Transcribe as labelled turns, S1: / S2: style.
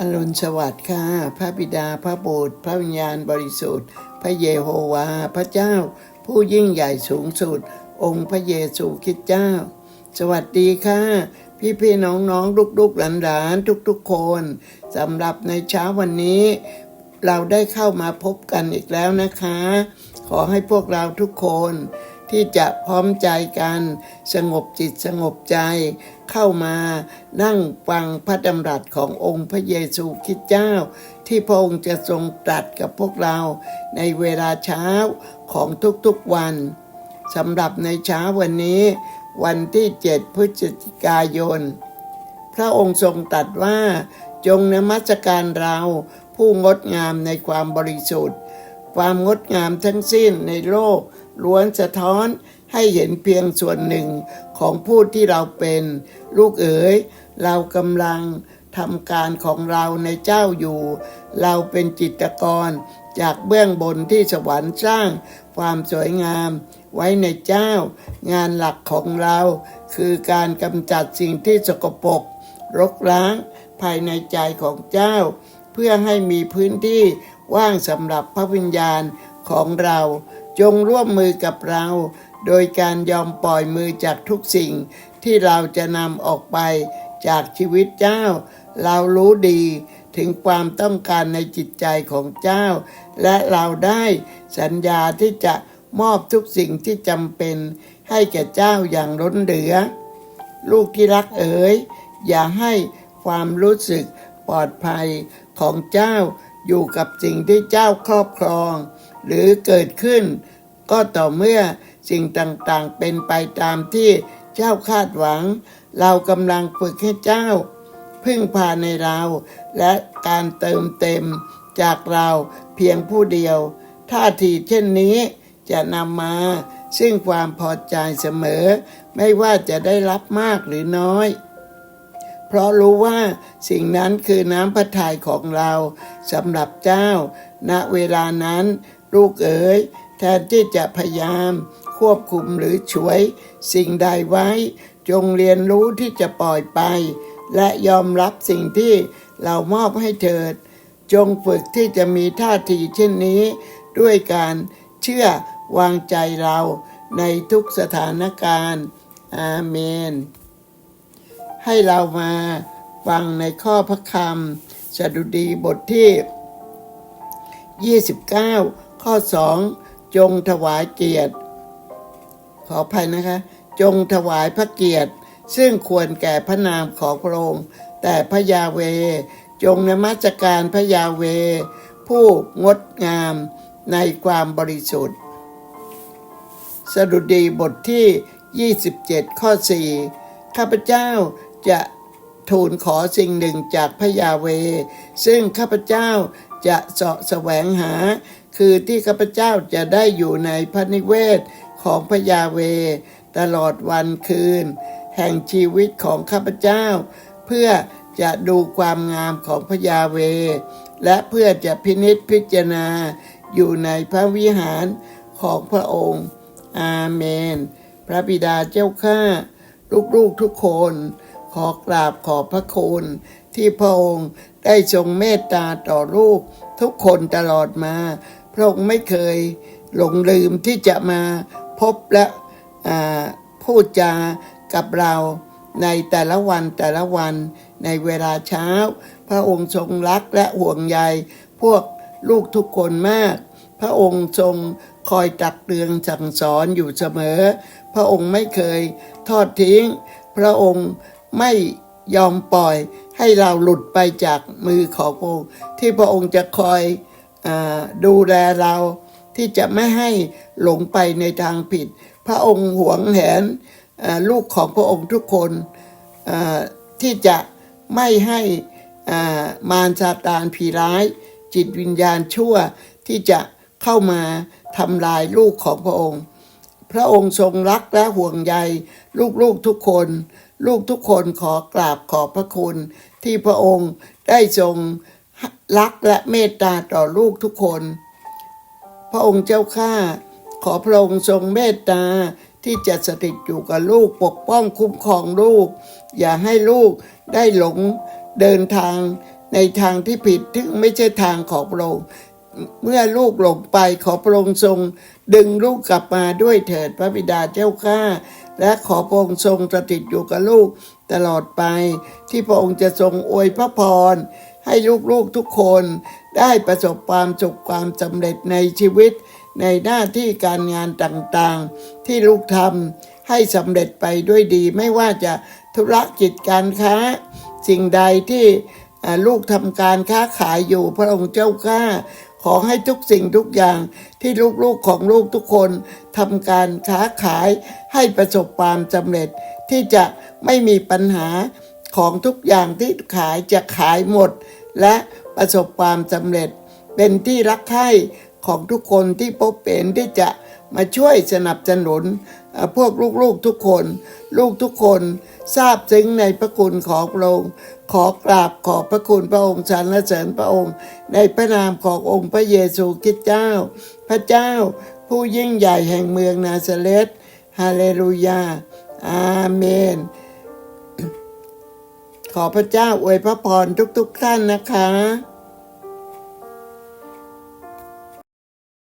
S1: อรุณสวัสดิ์ค่ะ พระบิดา พระบุตร พระวิญญาณบริสุทธิ์ พระเยโฮวา พระเจ้า ผู้ยิ่งใหญ่สูงสุด องค์พระเยซูคริสต์เจ้า สวัสดีค่ะ พี่พี่น้องน้องลูกลูกหลานหลานทุกทุกๆคนสำหรับในเช้าวันนี้ เราได้เข้ามาพบกันอีกแล้วนะคะ ขอให้พวกเราทุกคน ที่จะพร้อมใจกัน สงบจิตสงบใจเข้ามานั่งฟังพระดำรัสขององค์พระเยซูคริสต์เจ้า ที่พระองค์จะทรงตรัสกับพวกเราในเวลาเช้าของทุกๆวันสำหรับในเช้าวันนี้ วันที่7พฤศจิกายน พระองค์ทรงตรัสว่าจงนมัสการเราผู้งดงามในความบริสุทธิ์ ความงดงามทั้งสิ้นในโลก ล้วนสะท้อนให้เห็นเพียงส่วนหนึ่งของผู้ที่เราเป็น ลูกเอ๋ย เรากำลังทำการของเราในเจ้าอยู่ เราเป็นจิตกร จากเบื้องบนที่สวรรค์สร้าง ความสวยงามไว้ในเจ้า งานหลักของเรา คือการกำจัดสิ่งที่สกปรกรกร้าง ภายในใจของเจ้า เพื่อให้มีพื้นที่ว่างสำหรับพระวิญญาณของเรา จงร่วมมือกับเรา โดยการยอมปล่อยมือจากทุกสิ่งที่เราจะนำออกไปจากชีวิตเจ้า เรารู้ดีถึงความต้องการในจิตใจของเจ้า และเราได้สัญญาที่จะมอบทุกสิ่งที่จำเป็นให้แก่เจ้าอย่างล้นเหลือ ลูกที่รักเอ๋ย อย่าให้ความรู้สึกปลอดภัยของเจ้าอยู่กับสิ่งที่เจ้าครอบครอง หรือเกิดขึ้น ก็ต่อเมื่อสิ่งต่างๆเป็นไปตามที่เจ้าคาดหวัง เรากำลังฝึกให้เจ้า พึ่งพาในเรา และการเติมเต็มจากเราเพียงผู้เดียว ท่าทีเช่นนี้จะนำมาซึ่งความพอใจเสมอ ไม่ว่าจะได้รับมากหรือน้อย เพราะรู้ว่าสิ่งนั้นคือน้ำพระทัยของเราสำหรับเจ้า ณเวลานั้น ลูกเอ๋ยแทนที่จะพยายาม ควบคุมหรือช่วย สิ่งใดไว้ จงเรียนรู้ที่จะปล่อยไป และยอมรับสิ่งที่เรามอบให้เถิด จงฝึกที่จะมีท่าทีเช่นนี้ ด้วยการเชื่อวางใจเราในทุกสถานการณ์ อาเมน ให้เรามาฟังในข้อพระคำสดุดีบทที่ 29 ข้อ2จงถวายเกียรติ ขออภัยนะคะ จงถวายพระเกียรติ ซึ่งควรแก่พระนามของพระองค์ แต่พระยาเว จงนมัสการพระยาเว ผู้งดงามในความบริสุทธิ์ สดุดีบทที่ 27 ข้อ 4 ข้าพเจ้าจะทูลขอสิ่งหนึ่งจากพระยาเว ซึ่งข้าพเจ้าจะเสาะแสวงหา คือที่ข้าพเจ้าจะได้อยู่ในพระนิเวศของพระยาเว ตลอดวันคืน แห่งชีวิตของข้าพเจ้า เพื่อจะดูความงามของพระยาเว และเพื่อจะพินิจพิจารณาอยู่ในพระวิหารของพระองค์ อาเมน พระบิดาเจ้าข้าลูกๆทุกคน ขอกราบขอบพระคุณที่พระองค์ได้ทรงเมตตาต่อลูกทุกคนตลอดมา พระองค์ไม่เคยหลงลืมที่จะมาพบและพูดจากับเราในแต่ละวันแต่ละวันในเวลาเช้า พระองค์ทรงรักและห่วงใยพวกลูกทุกคนมาก พระองค์ทรงคอยตักเตือนสั่งสอนอยู่เสมอ พระองค์ไม่เคยทอดทิ้ง พระองค์ไม่ยอมปล่อยให้เราหลุดไปจากมือของพระองค์ที่พระองค์จะคอย ดูแลเราที่จะไม่ให้หลงไปในทางผิด พระองค์หวงแหนลูกของพระองค์ทุกคนที่จะไม่ให้มารซาตานผีร้าย จิตวิญญาณชั่วที่จะเข้ามาทำลายลูกของพระองค์ พระองค์ทรงรักและห่วงใยลูกๆทุกคน ลูกทุกคนขอกราบขอบพระคุณ ที่พระองค์ได้ทรง รักและเมตตาต่อลูกทุกคน พระองค์เจ้าข้าขอพระองค์ทรงเมตตาที่จะสถิตอยู่กับลูกปกป้องคุ้มครองลูก อย่าให้ลูกได้หลงเดินทางในทางที่ผิดซึ่งไม่ใช่ทางของพระองค์เมื่อลูกหลงไปขอพระองค์ทรง ดึงลูกกลับมาด้วยเถิดพระบิดาเจ้าข้า และขอพระองค์ทรงสถิตอยู่กับลูกตลอดไป ที่พระองค์จะทรงอวยพระพร ให้ลูกๆทุกคนได้ประสบความสุขความสำเร็จในชีวิต ในหน้าที่การงานต่างๆ ที่ลูกทำให้สำเร็จไปด้วยดี ไม่ว่าจะธุรกิจการค้า สิ่งใดที่ลูกทำการค้าขายอยู่พระองค์เจ้าข้า ขอให้ทุกสิ่งทุกอย่างที่ลูกๆของลูกทุกคนทำการค้าขายให้ประสบความสำเร็จ ที่จะไม่มีปัญหาของทุกอย่างที่ขายจะขายหมด และประสบความสำเร็จ เป็นที่รักใคร่ของทุกคนที่พบเป็นที่จะมาช่วยสนับสนุน พวกลูกๆทุกคน ลูกทุกคนทราบซึ้งในพระคุณของพระองค์ ขอกราบขอบพระคุณพระองค์สรรเสริญพระองค์ ในพระนามขององค์พระเยซูคริสต์เจ้า พระเจ้าผู้ยิ่งใหญ่แห่งเมืองนาซาเรตฮาเลลูยา อาเมน ขอพระเจ้าอวยพระพรทุกๆท่านนะคะ